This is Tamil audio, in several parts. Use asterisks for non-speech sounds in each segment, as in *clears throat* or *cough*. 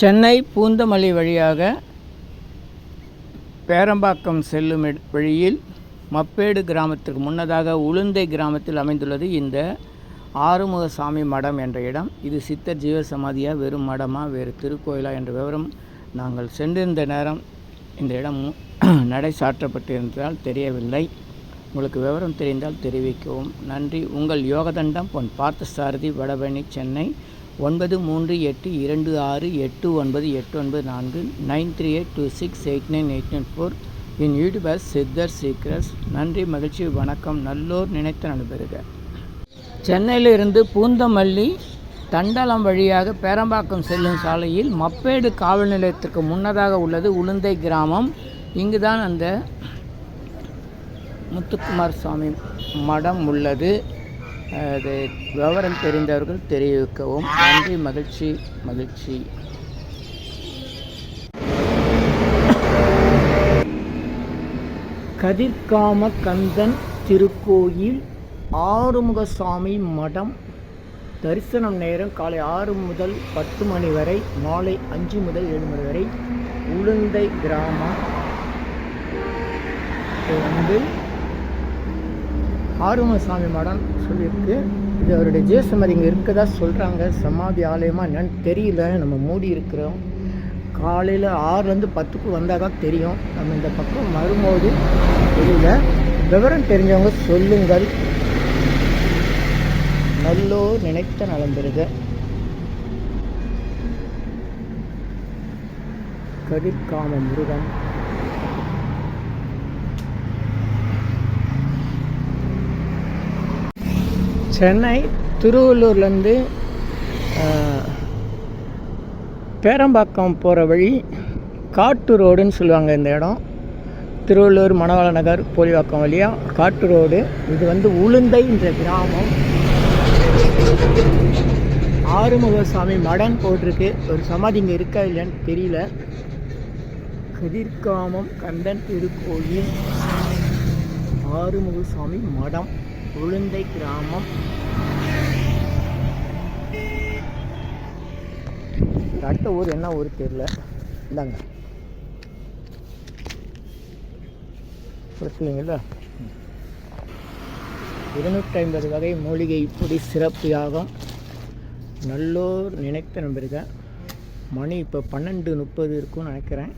சென்னை பூந்தமல்லி வழியாக பேரம்பாக்கம் செல்லும் வழியில் மப்பேடு கிராமத்திற்கு முன்னதாக உளுந்தை கிராமத்தில் அமைந்துள்ளது இந்த ஆறுமுகசாமி மடம் என்ற இடம். இது சித்தர் ஜீவசமாதியா வெறும் மடமா வேறு திருக்கோயிலா என்ற விவரம் நாங்கள் சென்றிருந்த நேரம் இந்த இடம் *clears throat* நடை சாற்றப்பட்டிருந்ததால் தெரியவில்லை. உங்களுக்கு விவரம் தெரிந்தால் தெரிவிக்கவும். நன்றி. உங்கள் யோகதண்டம் பொன் பார்த்த சாரதி வடபழனி சென்னை. ஒன்பது மூன்று எட்டு இரண்டு ஆறு எட்டு ஒன்பது எட்டு ஒன்பது நான்கு nine three eight two six eight nine eight nine four. In YouTuber Siddhar secrets நன்றி மகிழ்ச்சி வணக்கம். நல்லோர் நினைத்து நடைபெறுக. சென்னையிலிருந்து பூந்தமல்லி தண்டலம் வழியாக பேரம்பாக்கம் செல்லும் சாலையில் மப்பேடு காவல் நிலையத்திற்கு முன்னதாக உள்ளது உளுந்தை கிராமம். இங்கு தான் அந்த முத்துக்குமார் சுவாமி மடம் உள்ளது. அது விவரம் தெரிந்தவர்கள் தெரிவிக்கவும். நன்றி மகிழ்ச்சி மகிழ்ச்சி. கதிர்காம கந்தன் திருக்கோயில் ஆறுமுகசாமி மடம். தரிசனம் நேரம் காலை ஆறு முதல் பத்து மணி வரை மாலை அஞ்சு முதல் ஏழு மணி வரை உளுந்தை கிராமம். வந்து ஆறுமுகசாமி மடம் சொல்லியிருக்கு. இது அவருடைய ஜேசுமதி இங்கே இருக்கதா சொல்கிறாங்க சமாதி ஆலயமா என்னன்னு தெரியல நம்ம மூடி இருக்கிறோம். காலையில் ஆறுலேருந்து பத்துக்கு வந்தால் தான் தெரியும். நம்ம இந்த பக்கம் வரும்போது தெரியல. விவரம் தெரிஞ்சவங்க சொல்லுங்கள். நல்லோ நினைத்த நலம் பெறுக. கதிர்காம முருகன். சென்னை திருவள்ளூர்லேருந்து பேரம்பாக்கம் போகிற வழி காட்டு ரோடுன்னு சொல்லுவாங்க இந்த இடம். திருவள்ளூர் மணவாள நகர் போலிவாக்கம் வழியாக காட்டு ரோடு. இது வந்து உளுந்தை என்ற கிராமம். ஆறுமுகசாமி மடம் போட்டிருக்கு. ஒரு சமாதி இங்கே இருக்கா இல்லைன்னு தெரியல. கதிர்காமம் கந்தன் திருக்கோயில். ஆறுமுகசாமி மடம். உளுந்தை கிராமம். அடுத்த ஊர் என்ன ஊர் தெரியல. இந்தாங்க. கொடுத்துலீங்களா இருநூற்றி ஐம்பது வகை மூலிகை இப்படி சிறப்பு யாகம். நல்லோர் நினைத்த நம்பருங்க. மணி இப்போ பன்னெண்டு முப்பது இருக்கும்னு நினைக்கிறேன்.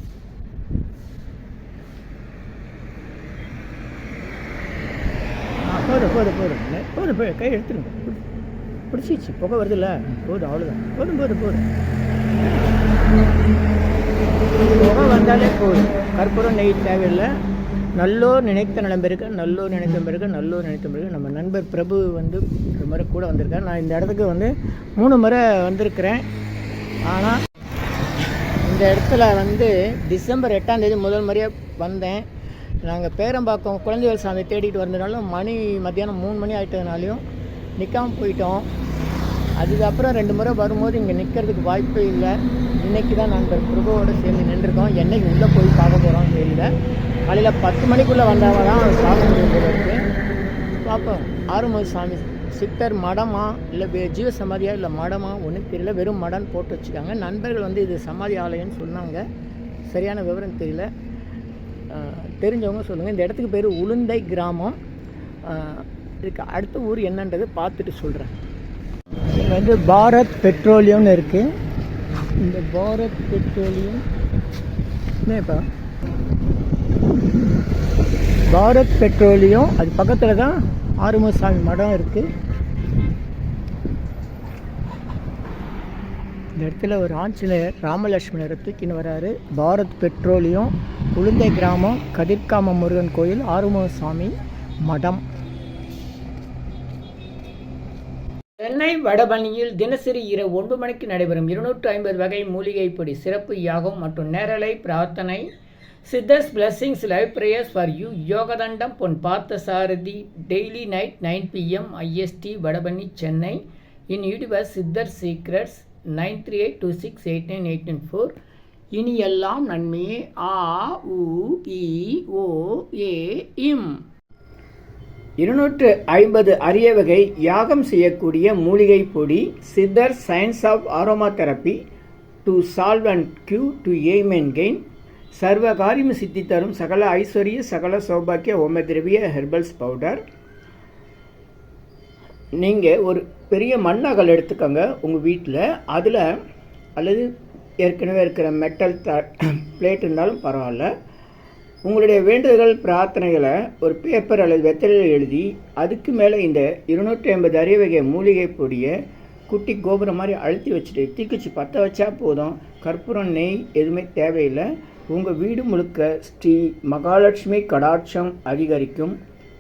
போது போதும் போதும் போதும் போதும் போய் கை எடுத்துருங்க. பிடிச்சிச்சு புகை வருதுல்ல? போதும் அவ்வளோதான் போதும் போதும் போதும் புகை வந்தாலே போதும். கற்பூரம் நெய் தேவையில்லை. நல்லோர் நினைத்த நலம்பெருக்க நல்லோர் நினைத்த பிறகு நல்லோர் நினைத்த பிறகு நம்ம நண்பர் பிரபு வந்து ஒரு முறை கூட வந்திருக்கேன் நான் இந்த இடத்துக்கு வந்து மூணு முறை வந்திருக்கிறேன். ஆனால் இந்த இடத்துல வந்து டிசம்பர் எட்டாம் தேதி முதல் முறையாக வந்தேன். நாங்கள் பேரம்பாக்கம் குழந்தைகள் சாமி தேடிட்டு வந்ததுனால மணி மத்தியானம் மூணு மணி ஆகிட்டதுனாலையும் நிற்காம போயிட்டோம். அதுக்கப்புறம் ரெண்டு முறை வரும்போது இங்கே நிற்கிறதுக்கு வாய்ப்பே இல்லை. இன்னைக்கு தான் நாங்கள் குருவோடு சேர்ந்து நின்றுருக்கோம். என்னைக்கு உள்ளே போய் பார்க்க போகிறோம் தெரியல. காலையில் பத்து மணிக்குள்ளே வந்தால் தான் சாமி இருக்கு. பார்ப்போம் ஆறுமுக சாமி சித்தர் மடமா இல்லை ஜீவ சமாதியா இல்லை மடமா ஒன்றும் தெரியல. வெறும் மடம்னு போட்டு வச்சுருக்காங்க. நண்பர்கள் வந்து இது சமாதி ஆலயம்னு சொன்னாங்க. சரியான விவரம் தெரியல. தெரிஞ்சவங்க சொல்லுங்கள் இந்த இடத்துக்கு பேர் உளுந்தை கிராமம். இதுக்கு அடுத்த ஊர் என்னன்றது பார்த்துட்டு சொல்கிறேன் இங்கே வந்து பாரத் பெட்ரோலியம்னு இருக்குது இந்த பாரத் பெட்ரோலியம் இப்போ? பாரத் பெட்ரோலியம் அது பக்கத்தில் தான் ஆறுமுகசாமி மடம் இருக்குது இந்த இடத்துல ஒரு ஆஞ்சநேயர் ராமலட்சுமணரை தூக்கின்னு வராரு. பாரத் பெட்ரோலியம் உளுந்தை கிராமம் கதிர்காம முருகன் கோயில் ஆறுமுகசாமி மடம். சென்னை வடபழனியில் தினசரி இரவு ஒன்பது மணிக்கு நடைபெறும் இருநூற்று ஐம்பது வகை மூலிகை பொடி சிறப்பு யாகம் மற்றும் நேரலை பிரார்த்தனை. Siddhars blessings live prayers for you யோகதண்டம் Pon Partha Sarathi daily night nine PM IST Vadapalani Chennai. In YouTubers Siddhar secrets nine three eight two six eight nine eight nine four. இனி எல்லாம் நன்மையே. ஆ உ இ ஓ ஏ இம். இருநூற்று ஐம்பது அரிய வகை யாகம் செய்யக்கூடிய மூலிகை பொடி Siddhar science of aromatherapy to solve and cure to aim and gain சர்வ காரியம் சித்தி தரும் சகல ஐஸ்வர்ய சகல சௌபாக்கிய ஓம திரவிய ஹெர்பல்ஸ் பவுடர் நீங்கள் ஒரு பெரிய மண்ணகல் எடுத்துக்கோங்க உங்கள் வீட்டில் அதில் அல்லது ஏற்கனவே இருக்கிற மெட்டல் த பிளேட் இருந்தாலும் பரவாயில்ல. உங்களுடைய வேண்டுதல்கள் பிரார்த்தனைகளை ஒரு பேப்பர் அல்லது வெத்தலையில் எழுதி அதுக்கு மேலே இந்த இருநூற்றி ஐம்பது அரியவகை மூலிகை பொடியை குட்டி கோபுரம் மாதிரி அழுத்தி வச்சுட்டு தீக்குச்சி பற்ற வச்சா போதும். கற்பூரம் நெய் எதுவுமே தேவையில்லை. உங்கள் வீடு முழுக்க ஸ்ரீ மகாலட்சுமி கடாட்சம் அதிகரிக்கும்.